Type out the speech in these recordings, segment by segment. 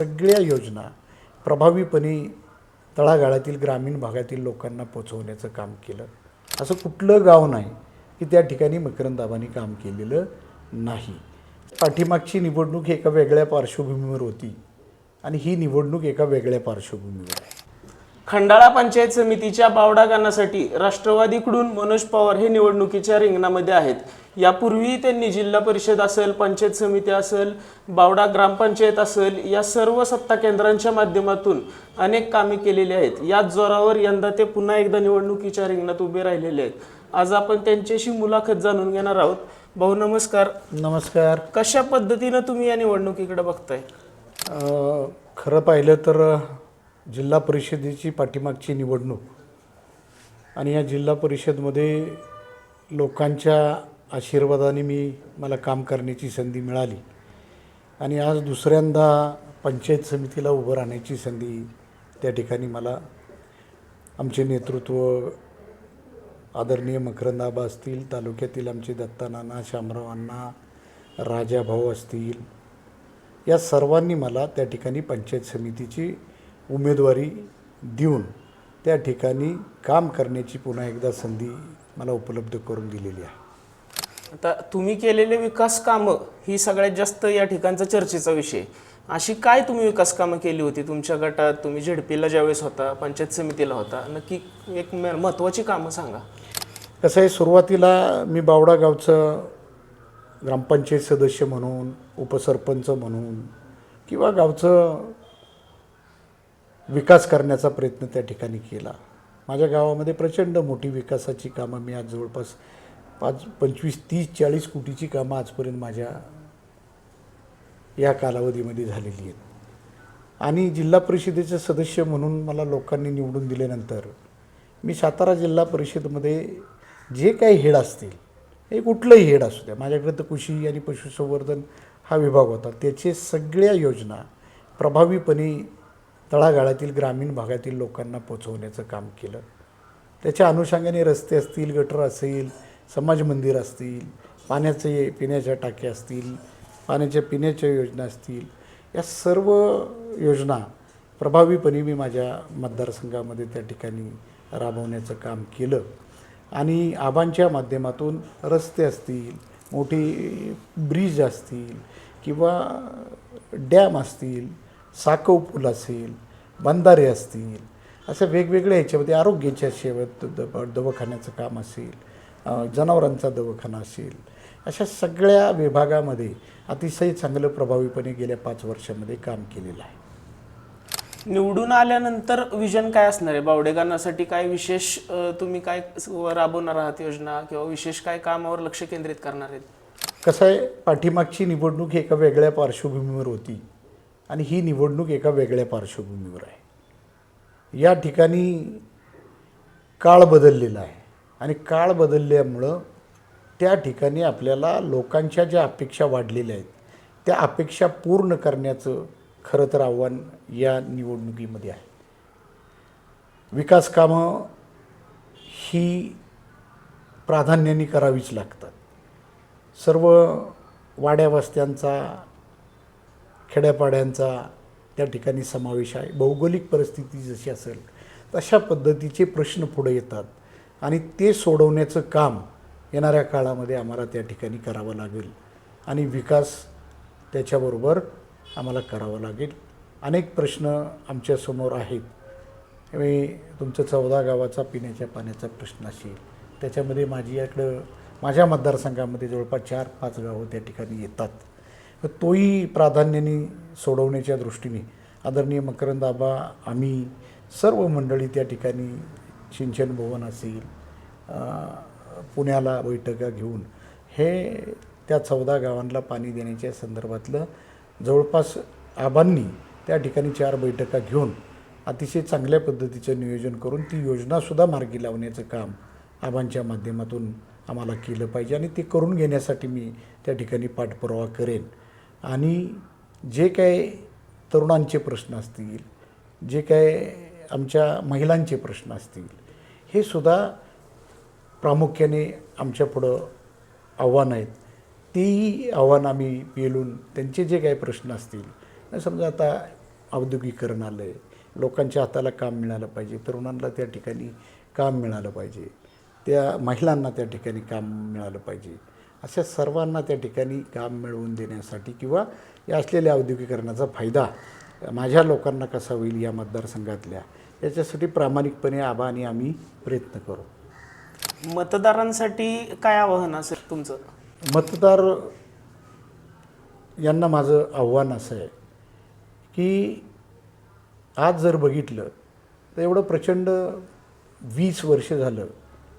सगळ्या योजना प्रभावीपणे तळागाळातील ग्रामीण भागातील लोकांना पोचवण्याचं काम केलं. असं कुठलं गाव नाही की त्या ठिकाणी मकरंदाबांनी काम केलेलं नाही. पाठीमागची निवडणूक ही एका वेगळ्या पार्श्वभूमीवर होती आणि ही निवडणूक एका वेगळ्या पार्श्वभूमीवर आहे. खंडाळा पंचायत समितीच्या बावडा गाण्यासाठी राष्ट्रवादीकडून मनोज पवार हे निवडणुकीच्या रिंगणामध्ये आहेत. यापूर्वी त्यांनी जिल्हा परिषद असेल पंचायत समिती असेल बावडा ग्रामपंचायत असेल या सर्व सत्ता केंद्रांच्या माध्यमातून अनेक कामे केलेली आहेत. याच जोरावर यंदा ते पुन्हा एकदा निवडणुकीच्या रिंगणात उभे राहिलेले आहेत. आज आपण त्यांच्याशी मुलाखत जाणून घेणार आहोत. भाऊ नमस्कार. नमस्कार. कशा पद्धतीनं तुम्ही या निवडणुकीकडे बघताय? खरं पाहिलं तर जिल्हा परिषदेची पाठीमागची निवडणूक आणि या जिल्हा परिषदमध्ये लोकांच्या आशीर्वादाने मी मला काम करण्याची संधी मिळाली. आणि आज दुसऱ्यांदा पंचायत समितीला उभं राहण्याची संधी त्या ठिकाणी मला आमचे नेतृत्व आदरणीय मकरंदाबा असतील तालुक्यातील आमचे दत्तानाना शामराव अण्णा राजाभाऊ असतील या सर्वांनी मला त्या ठिकाणी पंचायत समितीची उमेदवारी देऊन त्या ठिकाणी काम करण्याची पुन्हा एकदा संधी मला उपलब्ध करून दिलेली आहे. आता तुम्ही केलेले विकास कामं ही सगळ्यात जास्त या ठिकाणचा चर्चेचा विषय. अशी काय तुम्ही विकास कामं केली होती? तुमच्या गटात तुम्ही झेडपीला ज्यावेळेस होता पंचायत समितीला होता नक्की एक महत्त्वाची कामं सांगा. कसं आहे सुरुवातीला मी बावडा गावचं ग्रामपंचायत सदस्य म्हणून उपसरपंच म्हणून किंवा गावचं विकास करण्याचा प्रयत्न त्या ठिकाणी केला. माझ्या गावामध्ये प्रचंड मोठी विकासाची कामं मी आज जवळपास पाच पंचवीस तीस चाळीस कोटीची कामं आजपर्यंत माझ्या या कालावधीमध्ये झालेली आहेत. आणि जिल्हा परिषदेचे सदस्य म्हणून मला लोकांनी निवडून दिल्यानंतर मी सातारा जिल्हा परिषदमध्ये जे काही हेड असतील हे कुठलंही हेड असू द्या माझ्याकडे तर कृषी आणि पशुसंवर्धन हा विभाग होता त्याचे सगळ्या योजना प्रभावीपणे तळागाळातील ग्रामीण भागातील लोकांना पोचवण्याचं काम केलं. त्याच्या अनुषंगाने रस्ते असतील गटर असेल समाज मंदिर असतील पाण्याचे पिण्याच्या टाक्या असतील पाण्याच्या पिण्याच्या योजना असतील या सर्व योजना प्रभावीपणे मी माझ्या मतदारसंघामध्ये त्या ठिकाणी राबवण्याचं काम केलं. आणि आबांच्या माध्यमातून रस्ते असतील मोठी ब्रिज असतील किंवा डॅम असतील साकव पूल असेल बंधारे असतील अशा वेगवेगळ्या ह्याच्यामध्ये आरोग्याच्या सेवा द- द- दवाखान्याचं काम असेल जनावरांचा दवाखाना असेल अशा सगळ्या विभागामध्ये अतिशय चांगलं प्रभावीपणे गेल्या पाच वर्षामध्ये काम केलेलं आहे. निवडून आल्यानंतर विजन काय असणार आहे? बावडेगांनासाठी काय विशेष तुम्ही काय राबवणार आहात योजना किंवा विशेष काय कामावर लक्ष केंद्रित करणार आहेत? कसं आहे पाठीमागची निवडणूक ही एका वेगळ्या पार्श्वभूमीवर होती. आणि ही निवडणूक एका वेगळ्या पार्श्वभूमीवर आहे. या ठिकाणी काळ बदललेला आहे आणि काळ बदलल्यामुळं त्या ठिकाणी आपल्याला लोकांच्या ज्या अपेक्षा वाढलेल्या आहेत त्या अपेक्षा पूर्ण करण्याचं खरं तर आव्हान या निवडणुकीमध्ये आहे. विकास कामं ही प्राधान्याने करावीच लागतात. सर्व वाड्या वस्त्यांचा खेड्यापाड्यांचा त्या ठिकाणी समावेश आहे. भौगोलिक परिस्थिती जशी असेल तशा पद्धतीचे प्रश्न पुढे येतात आणि ते सोडवण्याचं काम येणाऱ्या काळामध्ये आम्हाला त्या ठिकाणी करावं लागेल आणि विकास त्याच्याबरोबर आम्हाला करावा लागेल. अनेक प्रश्न आमच्यासमोर आहेत. मी तुमचं चौदा गावाचा पिण्याच्या पाण्याचा प्रश्न असेल त्याच्यामध्ये माझी याकडं माझ्या मतदारसंघामध्ये जवळपास चार पाच गावं त्या ठिकाणी येतात. तोही प्राधान्याने सोडवण्याच्या दृष्टीने आदरणीय मकरंद आबा आम्ही सर्व मंडळी त्या ठिकाणी सिंचन भवन असेल पुण्याला बैठका घेऊन हे त्या चौदा गावांना पाणी देण्याच्या संदर्भातलं जवळपास आबांनी त्या ठिकाणी चार बैठका घेऊन अतिशय चांगल्या पद्धतीचं नियोजन करून ती योजनासुद्धा मार्गी लावण्याचं काम आबांच्या माध्यमातून आम्हाला केलं पाहिजे आणि ते करून घेण्यासाठी मी त्या ठिकाणी पाठपुरावा करेन. आणि जे काय तरुणांचे प्रश्न असतील जे काय आमच्या महिलांचे प्रश्न असतील हे सुद्धा प्रामुख्याने आमच्या पुढं आहेत. तेही आव्हान आम्ही पेलून त्यांचे जे काही प्रश्न असतील समजा आता औद्योगिकरण आलं आहे लोकांच्या हाताला काम मिळालं पाहिजे तरुणांना त्या ठिकाणी काम मिळालं पाहिजे त्या महिलांना त्या ठिकाणी काम मिळालं पाहिजे अशा सर्वांना त्या ठिकाणी काम मिळवून देण्यासाठी किंवा या असलेल्या औद्योगिकरणाचा फायदा माझ्या लोकांना कसा होईल या मतदारसंघातल्या याच्यासाठी प्रामाणिकपणे आबा आणि आम्ही प्रयत्न करू. मतदारांसाठी काय आवाहन असेल तुमचं? मतदार यांना माझं आव्हान असं आहे की आज जर बघितलं तर एवढं प्रचंड वीस वर्ष झालं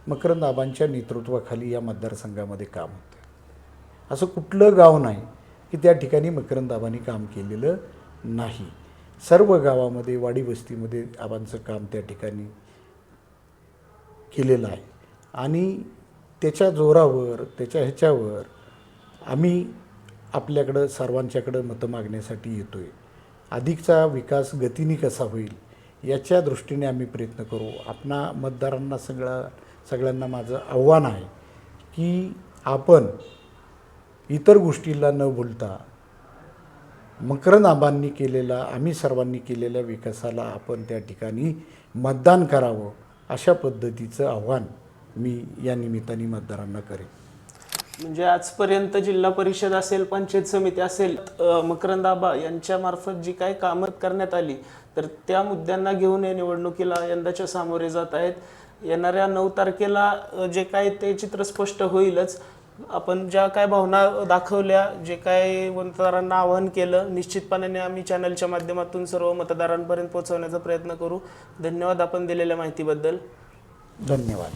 मकरंदाबांच्या नेतृत्वाखाली या मतदारसंघामध्ये काम होतं. असं कुठलं गाव नाही की त्या ठिकाणी मकरंदाबांनी काम केलेलं नाही. सर्व गावामध्ये वाडी वस्तीमध्ये आबांचं काम त्या ठिकाणी केलेलं आहे. आणि त्याच्या जोरावर त्याच्या ह्याच्यावर आम्ही आपल्याकडं सर्वांच्याकडं मतं मागण्यासाठी येतो आहे अधिकचा विकास गतीने कसा होईल याच्या दृष्टीने आम्ही प्रयत्न करू. आपणा मतदारांना सगळा सगळ्यांना माझं आव्हान आहे की आपण इतर गोष्टीला न भुलता मकरंद आबांनी केलेला आम्ही सर्वांनी केलेल्या विकासाला आपण त्या ठिकाणी मतदान करावं अशा पद्धतीचं आव्हान मी या निमित्ताने मतदारांना करेन. म्हणजे आजपर्यंत जिल्हा परिषद असेल पंचायत समिती असेल मकरंदाबा मकरंद आबा जी काही कामं करण्यात आली तर त्या मुद्द्यांना घेऊन या निवडणुकीला यंदाच्या सामोरे जात आहेत. येणाऱ्या नऊ तारखेला जे काय ते चित्र स्पष्ट होईलच. आपण ज्या काय भावना दाखवल्या जे काय मतदारांना आवाहन केलं निश्चितपणाने आम्ही चॅनलच्या माध्यमातून सर्व मतदारांपर्यंत पोहोचवण्याचा प्रयत्न करू. धन्यवाद आपण दिलेल्या माहितीबद्दल. धन्यवाद.